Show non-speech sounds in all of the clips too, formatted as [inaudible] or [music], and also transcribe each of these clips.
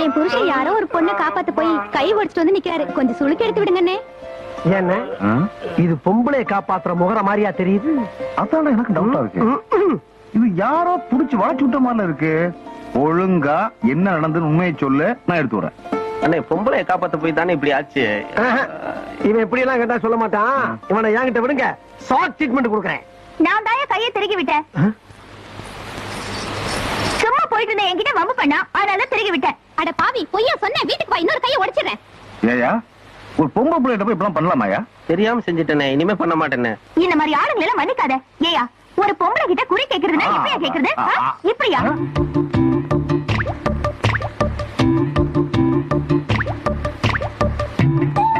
என் புருஷன் யாரோ ஒரு பொண்ணை காப்பாத்த போய் கை ஒடிச்சிட்டு வந்து நிக்கிறாரு. கொஞ்சம் சுளுக்கு எடுத்து விடுங்கண்ணே. என்ன இது பொம்பளை காப்பாத்துற முகர மாதிரியா தெரியுது? அதான் எனக்கு டவுட்டா இருக்கு. இது யாரோ புடிச்சு வளைச்சு விட்ட மாதிரி இருக்கு. ஒழுங்கா என்ன நடந்ததுன்னு உண்மையை சொல்லு நான் எடுத்து வரேன் அண்ணே பொம்பளைய காப்பாத்த போய் தானே இப்படி ஆச்சு. இவன் எப்படி எல்லாம் கேட்டா சொல்ல மாட்டான். இவனை என்கிட்ட விடுங்க. ஷார்ட் ட்ரீட்மெண்ட் கொடுக்குறேன். நான் தான் கையை திருகி விட்டேன். போயிட்டு இருந்தேன் என்கிட்ட வம்பு பண்ணா அதனால திருகி விட்டேன் அட பாவி பொய்யா சொன்னேன் வீட்டுக்கு வா இன்னொரு கையை உடைச்சிடுறேன். ஏயா ஒரு பொம்பளை பிள்ளைகிட்ட போய் இப்பெல்லாம் பண்ணலாமாயா தெரியாம செஞ்சுட்டேனே இனிமே பண்ண மாட்டேனே. இந்த மாதிரி ஆளுங்களை எல்லாம் மன்னிக்காத. ஏயா ஒரு பொம்பளை கிட்ட குறி கேக்குறதுன்னா இப்படியா கேக்குறது. இப்படியா?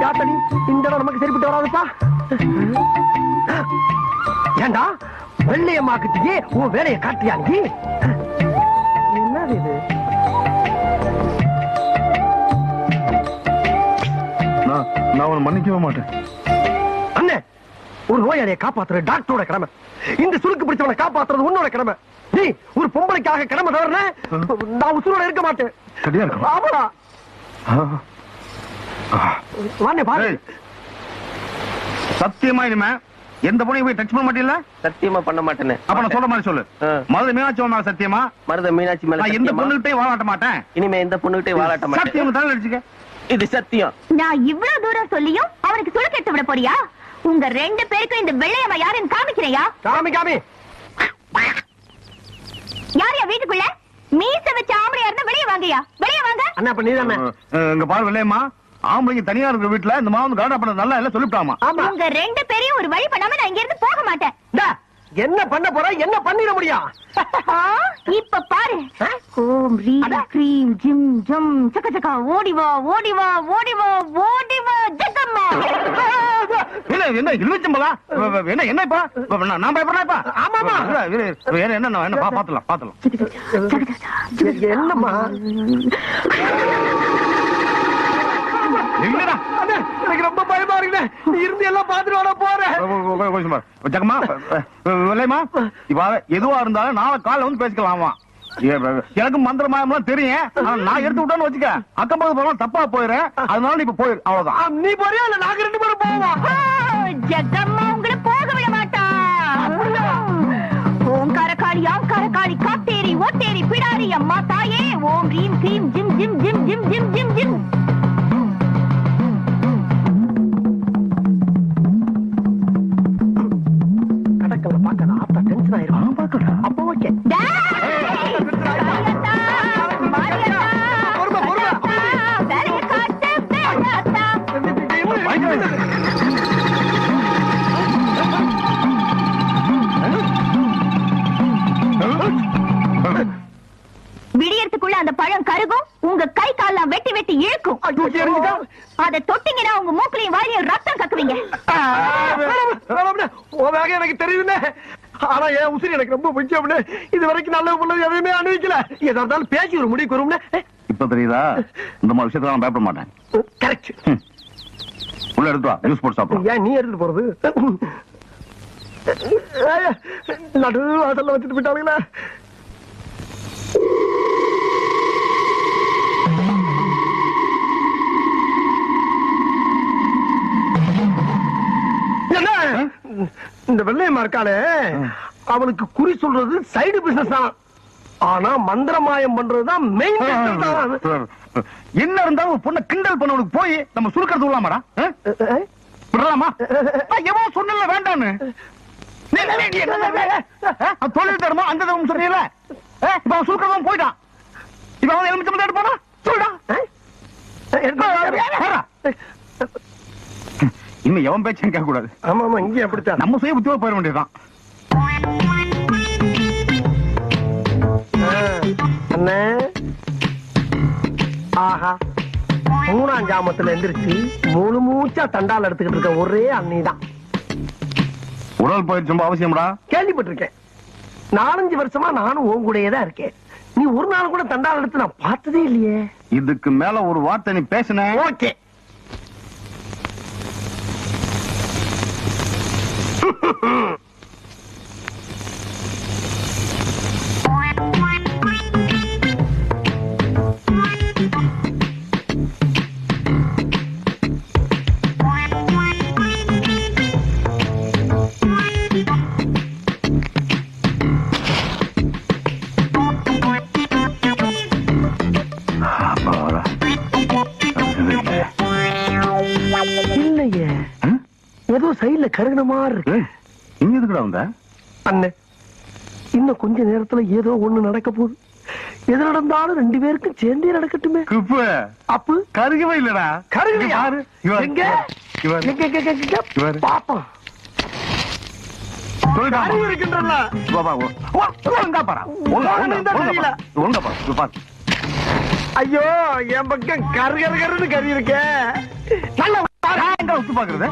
யாத்தடி இந்த இடம் நமக்கு சரிப்பட்டு வராதுப்பா. ஏண்டா வெள்ளையம்மாக்கிட்டே உன் வேலையை காட்டியா நீ? என்னது இது? நான் நான் உன்னை மன்னிக்கவே மாட்டேன். அண்ணே ஒரு நோயாளியை காப்பாத்துறது டாக்டரோட கடமை. இந்த சுருக்கு பிடிச்சவனை காப்பாத்துறது உன்னோட கடமை. நீ ஒரு பொம்பளைக்காக கடமை தவறுன நான் உசுரோட இருக்க மாட்டேன். சரியா இருக்கும். ஆமாடா. வாண்ணே பாரு. சத்தியமா இனிமே எந்த பொண்ணையும் போய் டச் பண்ண மாட்டீங்களா? சத்தியமா பண்ண மாட்டேனே. அப்ப நான் சொல்ற மாதிரி சொல்லு. மதுரை மீனாட்சி அம்மா சத்தியமா? மருத மீனாட்சி மேல எந்த? பொண்ணுகிட்டயும் வாழாட்ட மாட்டேன். இனிமே எந்த பொண்ணுகிட்டே வாழாட்ட மாட்டேன். சத்தியம் தான் அடிச்சுக்க இது சத்தியம். நான் இவ்வளவு தூரம் சொல்லியும் அவனுக்கு சுளுக்கு எடுத்து விட போறியா? உங்க ரெண்டு பேருக்கும் இந்த வெள்ளையம்மா யாருன்னு காமிக்கிறையா? காமி காமி. யார் யா வீட்டுக்குள்ள? மீச வச்ச ஆம்பளையா இருந்தா வெளியே வாங்கயா? வெளியே வாங்க. அண்ணா அப்ப நீதானே? இங்க பாரு வெள்ளையம்மா. ஆம்பளைங்க தனியா இருக்கிற வீட்டுல இந்த மாவு காடா பண்ண நல்லா இல்ல சொல்லிவிட்டாமா? ஆமா. உங்க ரெண்டு பேரையும் ஒரு வழி பண்ணாம நான் இங்க இருந்து போக மாட்டேன். டா, என்ன பண்ண போற என்ன பண்ணிட முடியும் இப்ப பாரு. ஓம் ரீம் க்ரீம் ஜிம் ஜம் சக்க சக்க ஓடி வா ஓடி வா ஓடி வா ஓடி வா ஜக்கம்மா. என்ன என்ன இருபத்தம்பதா என்ன என்ன இப்ப? நான் நான் பயப்படுறேன் இப்ப? ஆமாமா. இரு, இரு, இரு, என்ன என்ன பா- பாத்துலாம் பாத்துலாம். என்னம்மா? அண்ணே, எனக்கு ரொம்ப பயமா இருக்குண்ணே. நீ இருந்து எல்லாம் பாத்துட்டு வர போறேன் இப்ப எதுவா இருந்தாலும் நாளை காலைல வந்து பேசிக்கலாமா? எனக்கு மந்திர மாயம்லாம் தெரியும் நான் எடுத்து விட்டேன்னு வச்சுக்க அக்கம் பக்கத்து போகலாம் தப்பா போயிடுறேன். அதனால நீ இப்ப போயிரு அவ்வளவுதான். நீ போறியா இல்ல நாங்க ரெண்டு பேரும் போவோம்? ஜக்கம்மா உங்களை போக விட மாட்டா. ஆம் கரகாளி காத்தேரி ஓட்டேரி பிடாரி அம்மா தாயே. ஓம் ரீம் க்ரீம் ஜிம் ஜிம் ஜிம் ஜிம் ஜிம் ஜிம் ஜிம். முக்கியம்னு இது வரைக்கும் நல்ல உள்ளது எதையுமே அனுபவிக்கல. எதா இருந்தாலும் பேசி ஒரு முடிவுக்கு வரும்னே. இப்ப தெரியுதா? இந்த மாதிரி விஷயத்துல நான் பயப்பட மாட்டேன். கரெக்ட் உள்ள எடுத்து வா ஜூஸ் போட்டு சாப்பிடலாம் ஏன் நீ எடுத்துட்டு போறது? ஏய், நடு வாசல்ல வச்சுட்டு போயிட்டாங்களே என்ன? இந்த வெள்ளையம்மா இருக்காளே. அவளுக்கு குறி சொல்றது சைடு பிசினஸ் தான். ஆனா மந்திரமாயம் பண்றதுதான் மெயின் என்ன இருந்தாலும் பொண்ணை கிண்டல் பண்ணவனுக்கு போய் நம்ம சுருக்கிறது விடலாமாடா? விடலாமா? எவன் சொன்னல வேண்டான்னு? தொழில் தருமா? அந்த தரும் சொன்னீல இப்ப அவன் சுருக்கிறதும் போயிட்டான் இப்ப அவன் எலுமிச்சம் எடுத்து போனா? இன்னும் எவன் பேச்சும் கேட்க கூடாது ஆமா ஆமா இங்கே அப்படித்தான். நம்ம சுய புத்தியோட போயிட வேண்டியதுதான். அண்ணே ஆஹா. மூணாம் ஜாமத்துல எந்திரிச்சு முழு மூச்சா தண்டால் எடுத்துக்கிட்டு இருக்க ஒரே அண்ணி தான் உடல் பயிற்சி ரொம்ப அவசியம்டா. கேள்விப்பட்டிருக்கேன். நாலஞ்சு வருஷமா நானும் உன் கூடயே தான் இருக்கேன். நீ ஒரு நாள் கூட தண்டால் எடுத்து நான் பார்த்ததே இல்லையே. இதுக்கு மேல ஒரு வார்த்தை நீ பேசுன. ஓகே. சைடுல [laughs] மாதிரி இருக்கு எதுக்குடா வந்த அண்ணே இன்னும் கொஞ்ச நேரத்துல ஏதோ ஒண்ணு நடக்க போகுது எது நடந்தாலும் ரெண்டு பேருக்கும் சேர்ந்தே நடக்கட்டுமே குப்பு அப்பு கருகவே இல்லடா கருகலையா இங்க பாரு. இங்க பாரு. எங்க இங்க பாரு. எங்க, எங்க, எங்க, எங்க? இங்க பாரு. பாப்போம் சொல்லிட்டாமா. கருகு இருக்கின்றன வா, வா, வா. ஒ- ஒழுங்கா பாரா. ஒழுங்கா, ஒழுங்கா ஒழுங்கா, ஒழுங்கா தெரியல. பாரு. ஒழுங்கா பாரு. இங்க பாரு. ஐயோ என் பக்கம் கரு கரு கருன்னு கறி இருக்கே நல்ல எங்க உத்து பாக்குறது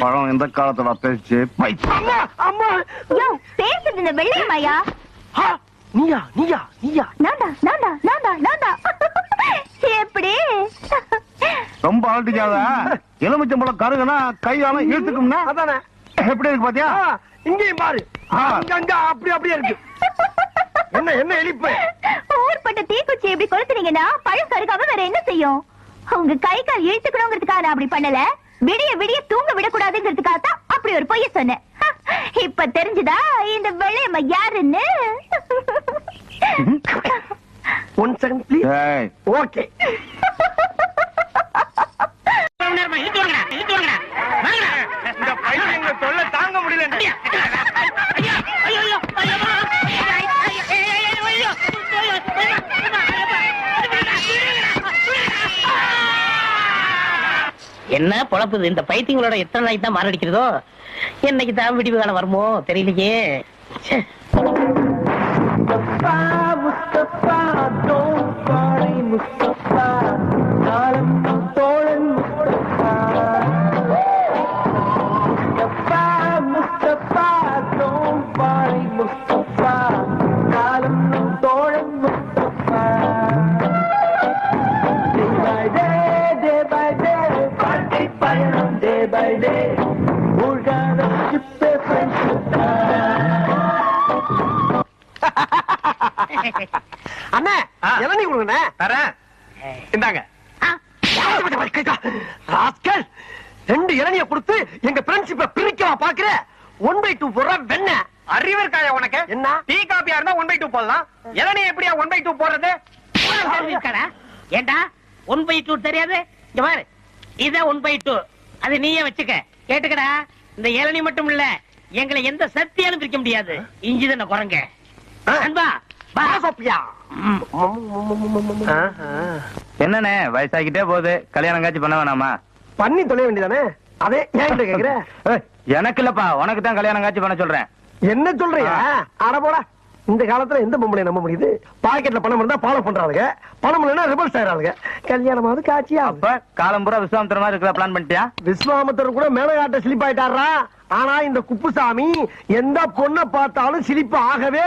பழம் எந்த காலத்தோட பேச்சு பைத்தியம். அம்மா அம்மா யோ பேசுறது ஆ, நீயா நீயா நீயா. நான்டா நான்டா நான்டா நான்டா எப்படி? ரொம்ப அழட்டிக்காத [laughs] எலுமிச்சம்பழம் கருகுனா கையால இழுத்துக்கும்னா? அதானே. எப்படி இருக்கு பாத்தியா? இங்கேயும் பாரு. ஆ. அங்கங்க அப்படி அப்படியே இருக்கு. என்ன என்ன எலிப்பு ஊர்பட்ட தீக்குச்சி எப்படி கொளுத்துனீங்கன்னா பழம் கருகாம வேற என்ன செய்யும்? உங்க கை கால் இழுத்துக்கணுங்கிறதுக்காக நான் அப்படி பண்ணல. விடிய விடிய தூங்க விடக்கூடாதுங்கிறதுக்காக தான் அப்படி ஒரு பொய்ய சொன்னேன். [laughs] இப்ப தெரிஞ்சுதா இந்த வெள்ளையம்மா யாருன்னு? ஒன் செகண்ட் ப்ளீஸ் ஏய், ஓகே இந்த பையன் தொல்லை தாங்க முடியல என்ன பொழப்புது? இந்த பைத்தியங்களோட எத்தனை நாளைக்கு தான் மாரடிக்கிறதோ? என்னைக்கு தான் விடிவு காலம் வருமோ? தெரியலையே. [laughs] அண்ணே இளநீ கொடுங்கண்ணே தரேன். இந்தாங்க. ராஸ்கல் ரெண்டு இளநிய கொடுத்து எங்க ஃப்ரெண்ட்ஷிப்ப பிரிக்கவா பாக்குற ஒன் பை டூ போடுற வெண்ண. அறிவு இருக்காயா உனக்கு? என்ன? டீ காப்பியா இருந்தா ஒன் பை டூ போடலாம். இளநீ எப்படியா ஒன் பை டூ போடுறது? ஏண்டா? ஒன் பை டூ தெரியாது? இங்க பாரு. இத ஒன் பை டூ அது நீயே வச்சுக்க. கேட்டுக்கடா. இந்த இளநீ மட்டும் இல்ல எங்களை எந்த சக்தியாலும் பிரிக்க முடியாது. இஞ்சி தானே குரங்க. அன்பா. என்னண்ணே வயசாகிட்டே போகுது. கல்யாணம் காட்சி பண்ண வேணாமா? பண்ணி தொலைய வேண்டியதானே? அதே ஏன் கேக்குற? ஏய், எனக்கு இல்லப்பா. உனக்கு தான் கல்யாணம் காட்சி பண்ண சொல்றேன். என்ன சொல்றியா? அட போடா. இந்த காலத்துல எந்த பொம்பளை நம்ப முடியுது? பாக்கெட்ல பணம் இருந்தா ஃபாலோ பண்றாளுங்க. பணம் இல்லைன்னா ரிவர்ஸ் ஆயிராளுங்க கல்யாணமாவது காட்சியா? அப்ப காலம் பூரா விஸ்வாமித்திர மாதிரி இருக்கிற பிளான் பண்ணிட்டியா? விஸ்வாமித்தர் கூட மேலகாட்ட சிலிப் ஆயிட்டாரா? ஆனா இந்த குப்புசாமி எந்த பொண்ணை பார்த்தாலும் சிலிப்பு ஆகவே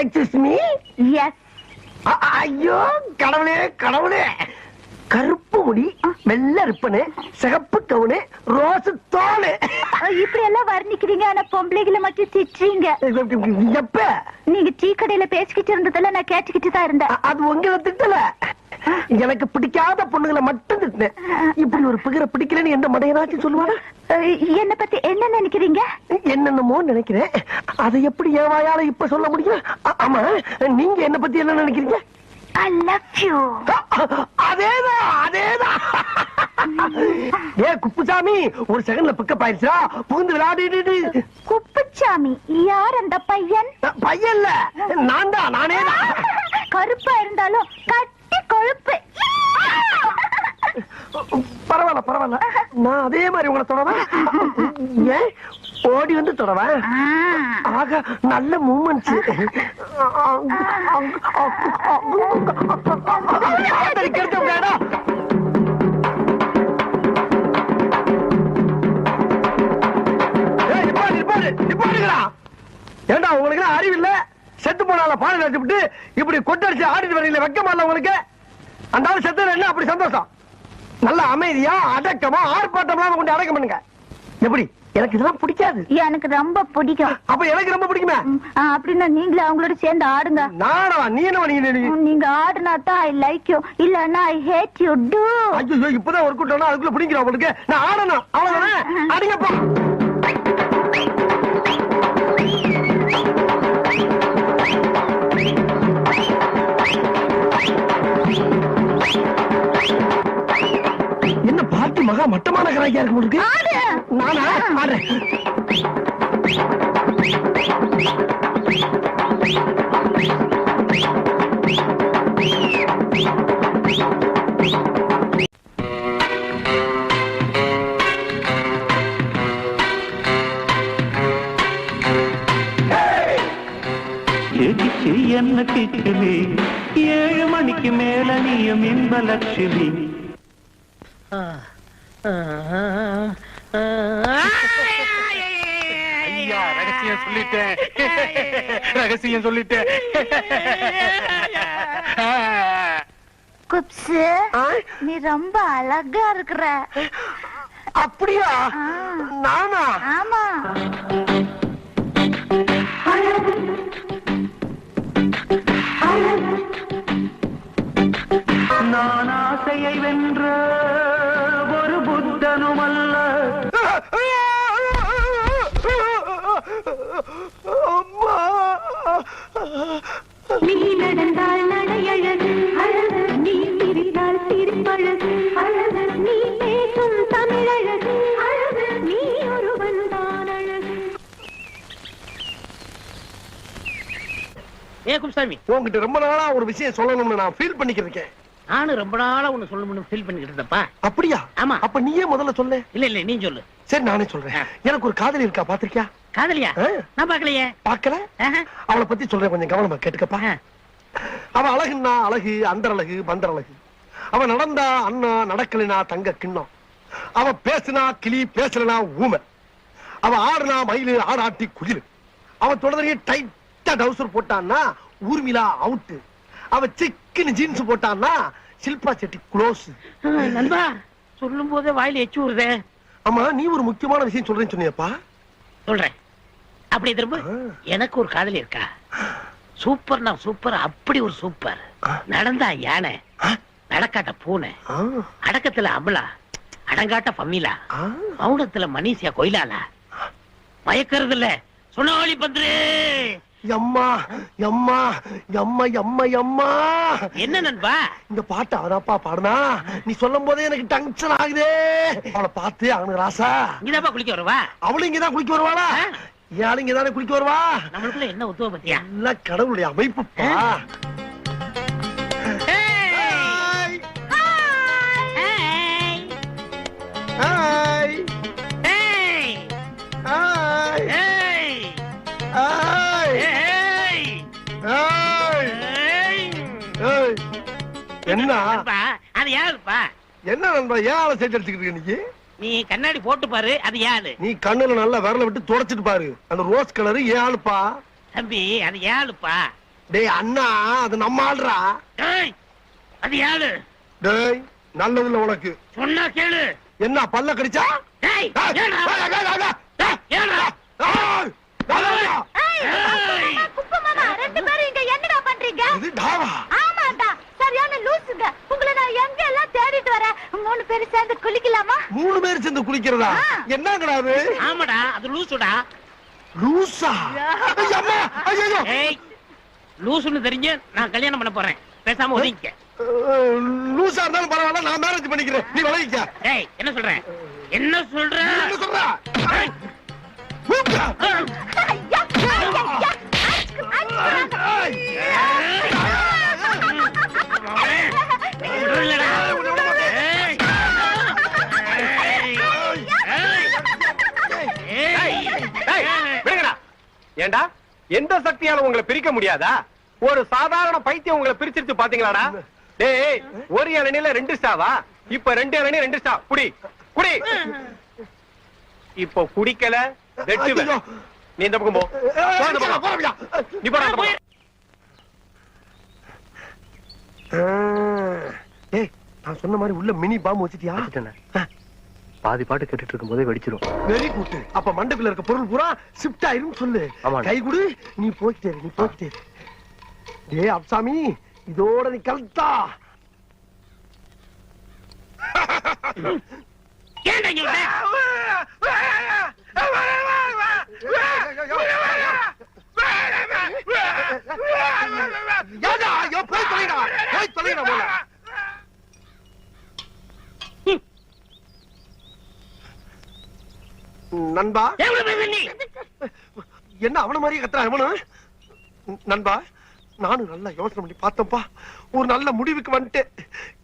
எக்ஸிஸ் மீ எஸ் ஐயோ கடவுளே கடவுளே. கருப்பு முடி வெள்ளை ரிப்பனு சிகப்பு கவுனு ரோஸ் தோலு இப்படி எல்லாம் வர்ணிக்கிறீங்க ஆனா பொம்பளைகளை மட்டும் திட்டுறீங்க. எப்ப? நீங்க டீ கடையில பேசிக்கிட்டு இருந்ததெல்லாம் நான் கேட்டுக்கிட்டு தான் இருந்தேன். அது உங்களை திட்டல. எனக்கு பிடிக்காத பொண்ணுங்களை மட்டும் திட்டினேன். இப்படி ஒரு பிகரை பிடிக்கலன்னு எந்த மடையனாச்சும் சொல்லுவாங்க என்னை பத்தி என்ன நினைக்கிறீங்க? என்னென்னமோ நினைக்கிறேன். அதை எப்படி என் வாயால இப்ப சொல்ல முடியும்? ஆமா நீங்க என்ன பத்தி என்ன நினைக்கிறீங்க? அதேதான் அதேதான். ஏ குப்புசாமி ஒரு செகண்ட்ல பிக்கப் ஆயிடுச்சா புகுந்து விளையாடிட்டு குப்புச்சாமி யார் அந்த பையன்? பையன்ல நான் தான் நானே தான் கருப்பா இருந்தாலும் கொழுப்பு. பரவாயில்ல பரவாயில்ல. நான் அதே மாதிரி உங்களை தொடவா? ஏன்? ஓடி வந்து தொடவா? ஆக நல்ல மூமெண்ட்ஸ் ஏண்டா உங்களுக்கு அறிவு இல்ல செத்து போனால பால் வச்சுட்டு இப்படி கொட்டடிச்சு ஆடிட்டு வரீங்களே வெக்கமா இல்ல உங்களுக்கு? அந்த செத்துல என்ன? அப்படி சந்தோஷம். நல்ல அமைதியா அடக்கமா ஆர்ப்பாட்டம்லாம் கொண்டு அடக்கம் பண்ணுங்க. எப்படி? எனக்கு இதெல்லாம் பிடிக்காது. எனக்கு ரொம்ப பிடிக்கும். அப்ப எனக்கு ரொம்ப பிடிக்குமே? அப்படின்னா நீங்களே அவங்களோட சேர்ந்து ஆடுங்க. நானா நீ என்ன பண்ணீங்க நீ? ம், நீங்க ஆடுனா தான் ஐ லைக் யூ இல்லன்னா ஐ ஹேட் யூ டூ ஐயோ இப்பதான் ஒரு கூட்டம் அதுக்குள்ள பிடிக்கிறோம் உங்களுக்கு நான் ஆடணும். அவ்வளவுதானே? அடிங்கப்பா பாட்டி மகா மட்டமான கராக்கியா இருக்கு. உங்களுக்கு ஆடு. நானா? ஆடுறேன் என்ன கிச்சுமி ஏழு மணிக்கு மேல நீயும் இன்ப லட்சுமி ஐயா ரகசியம் சொல்லிட்டேன். ரகசியம் சொல்லிட்டேன். குப்ஸு? நீ ரொம்ப அழகா இருக்கிற. அப்படியா. நானா? ஆமா. ஏ குப்சாமி உங்ககிட்ட ரொம்ப நாளா ஒரு விஷயம் சொல்லணும்னு நான் ஃபீல் பண்ணிக்கிட்டு இருக்கேன் நானும் ரொம்ப நாளா ஒண்ணு சொல்லணும்னு ஃபீல் பண்ணிக்கிட்டு இருந்தப்பா அப்படியா? ஆமா. அப்ப நீயே முதல்ல சொல்லு. இல்ல இல்ல நீ சொல்லு. சரி நானே சொல்றேன். எனக்கு ஒரு காதலி இருக்கா பாத்திருக்கியா காதலியா. நான் பாக்கலையே பாக்கல. அவளை பத்தி சொல்றேன் கொஞ்சம் கவனமா கேட்டுக்கப்பா. அவ அழகுன்னா அழகு அந்தர் அழகு பந்தர் அழகு அவ நடந்தா அண்ணா நடக்கலைனா தங்க கிண்ணம். அவ பேசுனா கிளி பேசலனா ஊமை. அவ ஆடுனா மயிலு ஆடாட்டி குயில். அவ தொடர்ந்து டைட்டா டவுசர் போட்டான்னா ஊர்மிளா அவுட் அவ சிக்கன் ஜீன்ஸ் போட்டான்னா சில்பா செட்டி க்ளோஸ் நண்பா சொல்லும் போதே வாயில எச்சு ஊறுதே. ஆமா நீ ஒரு முக்கியமான விஷயம் சொல்றேன்னு சொன்னியப்பா. சொல்றேன். அப்படி திரும்ப. எனக்கு ஒரு காதலி இருக்கா? சூப்பர் நான் சூப்பர் அப்படி ஒரு சூப்பர். நடந்தா யானை நடக்காட்ட பூனை அடக்கத்துல அமலா அடங்காட்ட பம்மிலா. மௌனத்துல மணிசியா கொயிலாலா. மயக்கிறது இல்ல சுனாவளி பந்துரு. எம்மா எம்மா எம்மா எம்மா எம்மா. என்ன நண்பா? இந்த பாட்டு அவதாப்பா பாடுனா? நீ சொல்லும் போதே எனக்கு டென்ஷன் ஆகுதே. அவளை பார்த்து அவனுக்கு ராசா இங்கதாப்பா குளிக்க வருவா? அவளும் இங்கதான் குளிக்க வருவாளா? ஆளு இங்கதானே குளிக்க வருவா? நம்மளுக்குள்ள என்ன உத்துவ பத்தியா? எல்லாம் கடவுளுடைய அமைப்புப்பா. என்ன அது யாருப்பா என்ன நண்பா ஏன் சைட் அடிச்சுக்கிட்டு இருக்க நீ கண்ணாடி போட்டு பாரு அது யாரு நீ கண்ணுல நல்லா விரல விட்டு தொடச்சிட்டு பாரு அந்த ரோஸ் கலரு ஏன் ஆளுப்பா தம்பி அது யாருப்பா டேய் அண்ணா அது நம்ம ஏய்! அது யாரு டேய் நல்லது இல்ல உனக்கு சொன்னா கேளு என்ன பல்ல கடிச்சா என்னடா பண்றீங்க இது டாவா லூசுங்க உங்களை நான் எங்க எல்லாம் தேடிட்டு வரேன்? மூணு பேரும் சேர்ந்து குளிக்கலாமா? மூணு பேர் சேர்ந்து குளிக்கிறதா. என்னங்கடா அது? ஆமாடா அது லூசுடா. லூசா? ஐயா, அம்மா ஐயோ ஏய் லூசுன்னு தெரிஞ்சு நான் கல்யாணம் பண்ண போறேன். பேசாம ஒதுங்கிக்க. லூசா இருந்தாலும் பரவாயில்ல நான் மேரேஜ் பண்ணிக்கிறேன். நீ விலகிக்க. ஏய் என்ன சொல்றேன் என்ன சொல்ற? என்ன சொல்ற? ஏண்டா? எந்த சக்தியால உங்களை பிரிக்க முடியாதா? ஒரு சாதாரண பைத்தியம் உங்களை பிரிச்சிருச்சு பாத்தீங்களாடா? டேய் ஒரு இளநில ரெண்டு சாவா? இப்ப ரெண்டு இளநி ரெண்டு சா. குடி குடி. இப்போ குடிக்கல வெட்டு நீ இந்த பக்கம் போ. நீ போடா நான் சொன்ன மாதிரி உள்ள மினி பாம்பு வச்சிட்டியா? பாதி பாட்டு கேட்டுட்டு இருக்கும் போதே வெடிச்சிரும். வெரி குட் அப்ப மண்டபில இருக்க பொருள் பூரா ஷிஃப்ட் ஆயிரும் சொல்லு. கை கொடு. நீ போய்கிட்டே இரு, நீ இரு. ஏய் அப்சாமி இதோட நீ கலத்தா ஏன்டா இங்க வந்த? ஏண்டா ஐயோ போய் தொலைடா. போய் தொலைடா போல நண்பா? என்ன அவன மாதிரி கத்துறான் இவனும் நண்பா நானும் நல்லா யோசனை பண்ணி பார்த்தப்பா ஒரு நல்ல முடிவுக்கு வந்துட்டேன்.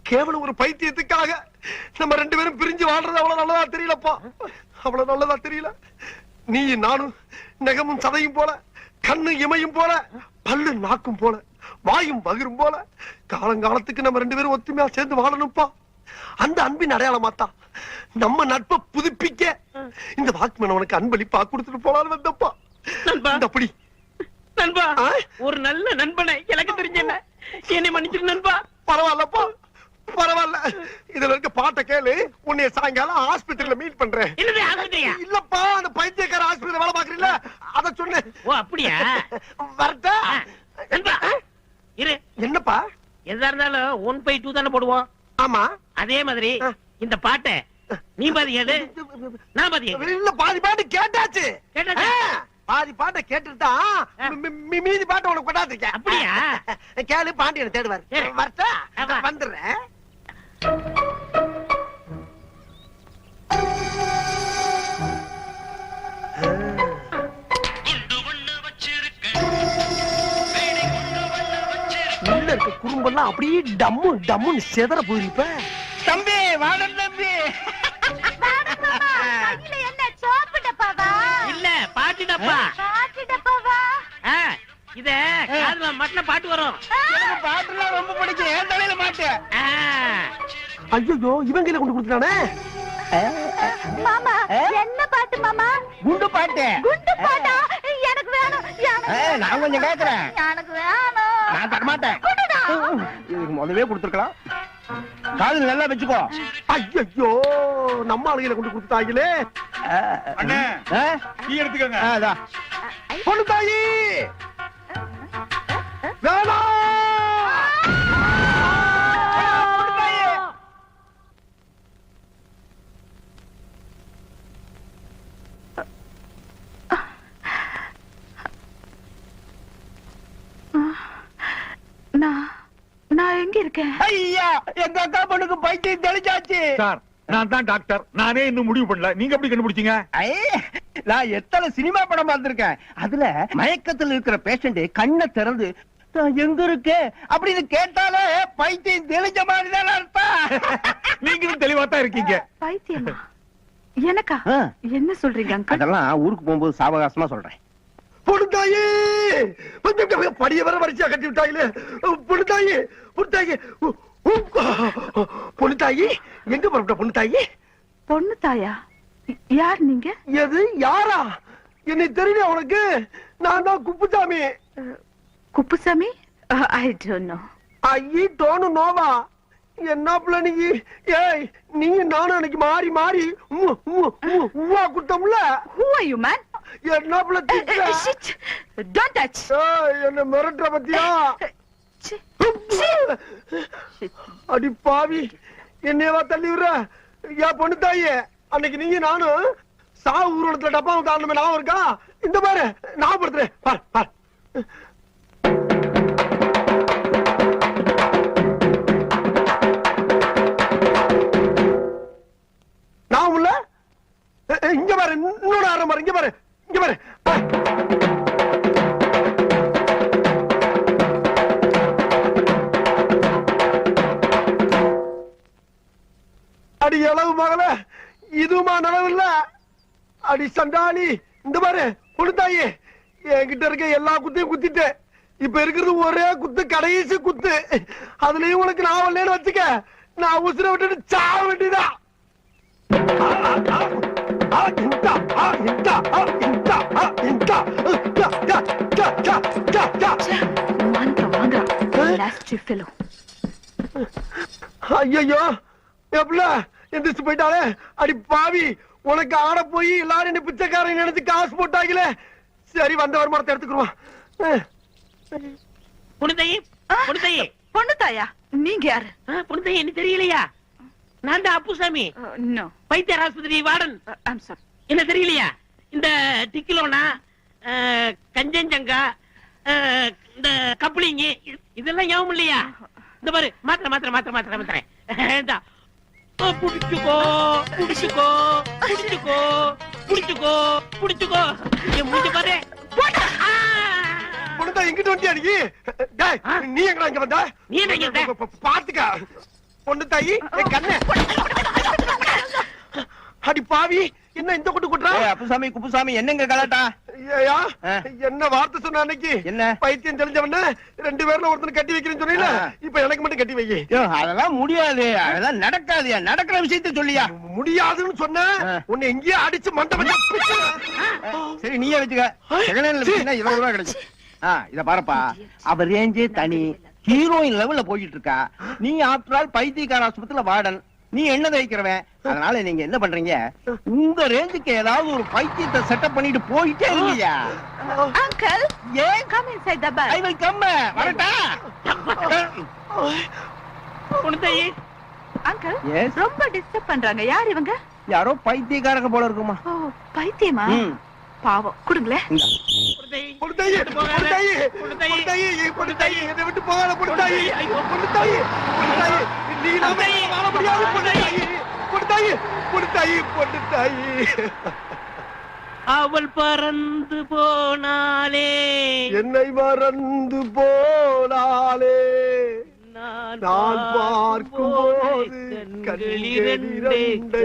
கேவலம் ஒரு பைத்தியத்துக்காக நம்ம ரெண்டு பேரும் பிரிஞ்சு வாழ்றது அவ்வளவு நல்லதா தெரியலப்பா. அவ்வளவு நல்லதா தெரியல. நீ நானும் நெகமும் சதையும் போல கண்ணு இமையும் போல பல்லு நாக்கும் போல வாயும் பகிரும் போல காலங்காலத்துக்கு நம்ம ரெண்டு பேரும் ஒத்துமையா சேர்ந்து வாழணும்ப்பா. அந்த அன்பின் அடையாளமாத்தான் நம்ம நட்பை புதுப்பிக்க இந்த வாக்குமன் உனக்கு அன்பளிப்பா கொடுத்துட்டு போலான்னு வந்தப்பா. நண்பா. அப்படி நண்பா? ஒரு நல்ல நண்பனை எனக்கு தெரிஞ்ச என்னை? மன்னிச்சிரு நண்பா. பரவாயில்லப்பா. பரவாயில்ல. இதுல இருக்க பாட்டை கேளு. உன்னைய சாயங்காலம் ஆஸ்பத்திரியில மீட் பண்றேன். இல்லப்பா அந்த பைத்தியக்கார ஆஸ்பத்திரியில வேலை பாக்குறீங்களா அத சொன்னேன். ஓ அப்படியா? வரட்டா. என்னப்பா? எதா இருந்தாலும் ஒன் பை டூ தானே போடுவோம். ஆமா அதே மாதிரி. இந்த பாட்டை நீ பாதி கேளு நான் பாதி. இல்ல பாதி பாட்டு கேட்டாச்சு பாதி பாட்டை கேட்டுட்டு. தான் மீதி பாட்டை உனக்கு கொண்டாந்துருக்கேன் அப்படியா? கேளு பாண்டியனை தேடுவார். வரட்டா. வந்துடுறேன் உள்ள இருக்க குறும்பெல்லாம் அப்படியே டம்மு டம்முன்னு செதற போயிருப்ப. தம்பி வாடன் தம்பி. இல்ல பாட்டு டப்பா. பாட்டு டப்பாவா? ஆ, இத காதுல மட்டின பாட்டு வரும். எனக்கு பாட்டுலாம் ரொம்ப பிடிக்கும். தலையில மாட்டு. ஐயோ இவன் கையில கொண்டு கொடுத்துட்டானே மாமா என்ன பாட்டு மாமா? குண்டு பாட்டு. குண்டு பாட்டா? எனக்கு வேணும் நான் கொஞ்சம் கேக்குறேன். எனக்கு வேணும். நான் தரமாட்டேன் குடுடா. இதுக்கு முதவே கொடுத்துருக்கலாம். காதுல நல்லா வச்சுக்கோ. ஐயோ நம்ம ஆளுகையில கொண்டு கொடுத்தாங்களே அண்ணே டீ எடுத்துக்கோங்க. பொண்ணு தாயி! வேணாம் நான் ஐயா எங்க அக்கா பொண்ணுக்கு பைத்தியம் தெளிச்சாச்சு சார் நான் தான் டாக்டர். நானே இன்னும் முடிவு பண்ணல. நீங்க எப்படி கண்டுபிடிச்சீங்க? நான் எத்தனை சினிமா படம் பார்த்திருக்கேன். அதுல மயக்கத்துல இருக்கிற பேஷண்ட் கண்ணை திறந்து நான் எங்க இருக்கேன்? அப்படின்னு கேட்டாலே பைத்தியம் தெளிஞ்ச மாதிரி தானே அர்த்தம். [laughs] நீங்களும் தெளிவா தான் இருக்கீங்க. பைத்தியமா? எனக்கா. என்ன சொல்றீங்க அதெல்லாம் ஊருக்கு போகும்போது சாவகாசமா சொல்றேன். பொண்ணு தாயி படிய வர வரிசையா கட்டி விட்டாங்களே பொண்ணு தாயி பொண்ணு தாயி உ, உ, பொண்ணு தாயி எங்க புறப்பட்ட பொண்ணு தாயி பொண்ணு தாயா யார் நீங்க எது யாரா என்னை தெரியல உனக்கு நான் தான் Kuppusamy Kuppusamy I don't know ஐயி டோனு நோவா என்ன பிள்ளைங்க ஏய் நீ நானும் அன்னைக்கு மாறி மாறி உவ்வா குட்டம்ல ஹூ ஆர் யூ மேன் என்ன பிள்ளை திட்டுற? ஷிட்! டோன்ட் டச் ஏய், என்ன மிரட்டுற பத்தியா? அடி பாவி. என்னையவா தள்ளி விடுற? ஏன் பொண்ணு தாயே. அன்னைக்கு நீங்க நானும் சாவு ஊர்வலத்துல டப்பாவை தாண்டமே ஞாபகம் இருக்கா? இந்த பாரு ஞாபகப்படுத்துறேன். பார் பார். நான் உள்ள? இங்க பாரு இன்னொரு ஆரம் பாரு இங்க பாரு. இங்க பாரு அடி இளவு மகள இதுமா நனவு இல்ல அடி சண்டாளி இந்த பாரு கொடுத்தாயி என்கிட்ட இருக்க எல்லா குத்தையும் குத்திட்டேன் இப்ப இருக்கிறது ஒரே குத்து கடைசி குத்து அதுலயும் உனக்கு நான் வரலன்னு வச்சுக்க நான் உசுர விட்டுட்டு சாவ வேண்டியதா ஐயோ எப்பல எந்திரிச்சு போயிட்டாலே? அடி பாவி உனக்கு ஆட போய் எல்லாரும் என்ன பிச்சைக்காரன் நினைச்சு காசு போட்டாங்களே. சரி வந்த வருமானத்தை எடுத்துக்குருவான். புனிதையே புனிதையே. பொண்ணு தாயா? நீங்க யாரு? புனிதையே என்ன தெரியலையா? நான் தான் அப்புசாமி. நோ வைத்தியர் ஆஸ்பத்திரி வார்டன் என்ன தெரியலையா? இந்த டிக்கிலோனா கஞ்சஞ்சங்கா இந்த கப்ளிங்கி இதெல்லாம் ஞாபகம் இல்லையா இந்த பாரு மாத்திரை மாத்திரை மாத்திரை மாத்திரை மாத்திரை. புடிச்சுக்கோ புடிச்சுக்கோ புடிச்சுக்கோ புடிச்சுக்கோ புடிச்சுக்கோ. என் முடிஞ்சு பாரு. ஆ! பொண்ணுதா எங்கிட்ட வண்டி அடிக்கி டேய் ஆ? நீ எங்கடா இங்க வந்த? நீ என்ன பாத்துக்க. பொண்ணு தாயி கண்ணு. அடி பாவி. என்ன இந்த கொட்டு கொட்டுறா அப்புசாமி குப்புசாமி என்னங்க கலாட்டா? ஆ. என்ன வார்த்தை சொன்ன அன்னைக்கு? என்ன? பைத்தியம் தெரிஞ்சவன ரெண்டு பேர்ல ஒருத்தனை கட்டி வைக்கிறேன்னு சொன்னீல. இப்ப எனக்கு மட்டும் கட்டி வை அதெல்லாம் முடியாது. அதெல்லாம் நடக்காது. நடக்கிற விஷயத்த சொல்லியா? முடியாதுன்னு சொன்ன. உன்னை எங்கேயோ அடிச்சு மண்டை வச்சு பிச்சுவேன். சரி நீயே வச்சுக்க. செகண்ட் ஹேண்ட்ல வித்தீங்கன்னா இருபது ரூபா கிடைச்சு. இத பாருப்பா. அவ ரேஞ்சே தனி ஹீரோயின் லெவல்ல போயிட்டு இருக்கா. நீ ஆஃப்டர் ஆல் பைத்தியக்கார ஆஸ்பத்திரியில வார்டன். நீ என்ன தைக்கிறவன் அதனால நீங்க என்ன பண்றீங்க? உங்க ரேஞ்சுக்கு ஏதாவது ஒரு பைத்தியத்தை செட்டப் பண்ணிட்டு போயிட்டே இருக்கீங்க அங்கிள் ஏன்? Come inside the I bus will come வரட்டா. புனிதையே அங்கிள் எஸ் ரொம்ப டிஸ்டர்ப் பண்றாங்க. யார் இவங்க? யாரோ பைத்தியக்காரங்க போல இருக்குமா. பைத்தியமா. பாவம். கொடுங்களேன். இந்தா. புனிதையே பொண்ணு தாயி, விட்டு போகாத. பொண்ணு தாயி, பொண்ணு பொண்ணு தாயி. தாயி, பொண்ணு தாயி, என்னை விட்டு போகாத பொண்ணு பொண்ணு தாயி. தாயி, ஐயோ. பொண்ணு தாயி, அவள் பறந்து போனாலே என்னை மறந்து போனாலே நான் கண்கள் இரண்டே இரண்டை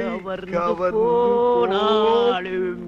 கவர்ந்து போனாலும்.